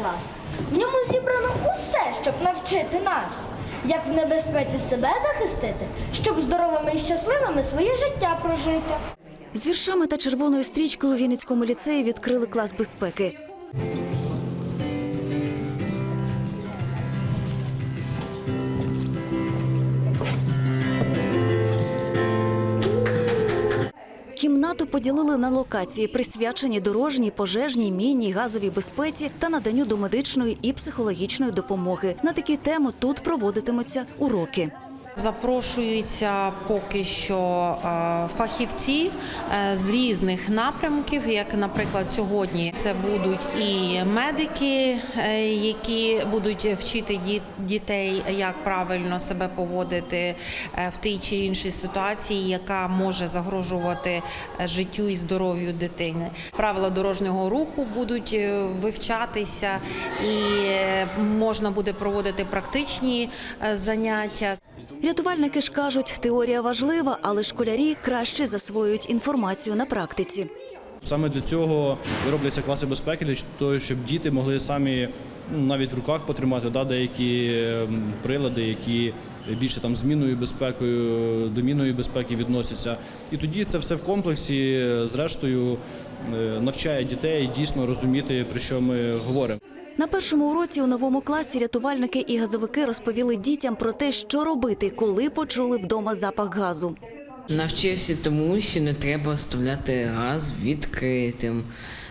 клас. В ньому зібрано усе, щоб навчити нас, як в небезпеці себе захистити, щоб здоровими і щасливими своє життя прожити. З віршами та червоною стрічкою у Вінницькому ліцеї відкрили клас безпеки. Кімнату поділили на локації, присвячені дорожній, пожежній, мінній, газовій безпеці та наданню домедичної і психологічної допомоги. На такі теми тут проводитимуться уроки. Запрошуються поки що е, фахівці е, з різних напрямків, як, наприклад, сьогодні це будуть і медики, е, які будуть вчити дітей, як правильно себе поводити в тій чи іншій ситуації, яка може загрожувати життю і здоров'ю дитини. Правила дорожнього руху будуть вивчатися, і можна буде проводити практичні заняття. Рятувальники ж кажуть, теорія важлива, але школярі краще засвоюють інформацію на практиці. Саме для цього виробляться робляться класи безпеки, для того, щоб діти могли самі навіть в руках потримати да, деякі ем, прилади, які більше там зміною безпекою, до мінної безпеки відносяться. І тоді це все в комплексі, зрештою, е, навчає дітей дійсно розуміти, про що ми говоримо. На першому уроці у новому класі рятувальники і газовики розповіли дітям про те, що робити, коли почули вдома запах газу. Навчився тому, що не треба оставляти газ відкритим.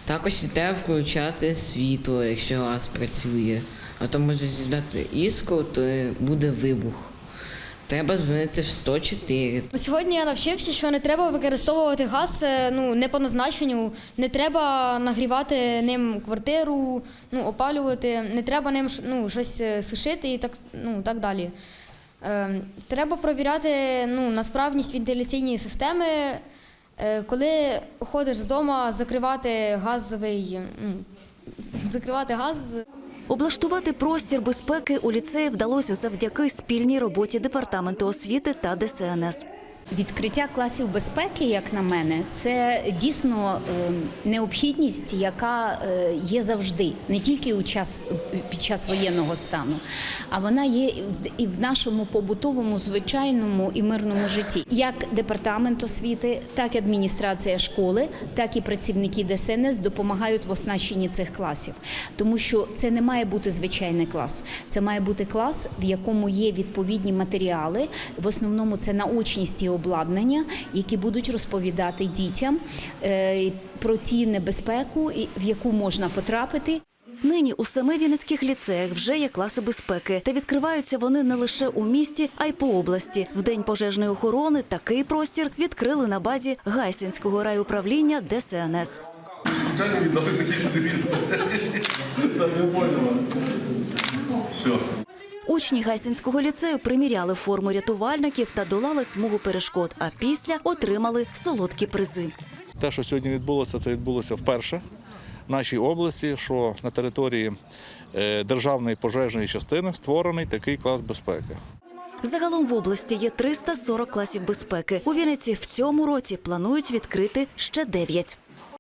Також треба включати світло, якщо газ працює. А то може зіздати іскру, то буде вибух. Треба дзвонити в 104. Сьогодні я навчився, що не треба використовувати газ е, ну, не по назначенню, не треба нагрівати ним квартиру, ну, опалювати, не треба ним ну, щось е, сушити і так, ну, так далі. Е, треба провіряти ну, на справність вентиляційної системи. Е, коли ходиш з дому, закривати газовий, закривати газ. Облаштувати простір безпеки у ліцеї вдалося завдяки спільній роботі департаменту освіти та ДСНС. Відкриття класів безпеки, як на мене, це дійсно е, необхідність, яка е, є завжди, не тільки у час під час воєнного стану, а вона є і в нашому побутовому, звичайному і мирному житті. Як департамент освіти, так і адміністрація школи, так і працівники ДСНС допомагають в оснащенні цих класів, тому що це не має бути звичайний клас, це має бути клас, в якому є відповідні матеріали. В основному це наочність і обладнання, які будуть розповідати дітям е, про ті небезпеку, в яку можна потрапити. Нині у семи вінницьких ліцеях вже є класи безпеки, та відкриваються вони не лише у місті, а й по області. В день пожежної охорони такий простір відкрили на базі Гайсинського райуправління ДСНС. Спеціально віддали такі що ти Та не поняла. Все. Учні Гайсинського ліцею приміряли форму рятувальників та долали смугу перешкод. А після отримали солодкі призи. Те, що сьогодні відбулося, це відбулося вперше в нашій області, що на території е, державної пожежної частини створений такий клас безпеки. Загалом в області є 340 класів безпеки. У Вінниці в цьому році планують відкрити ще 9.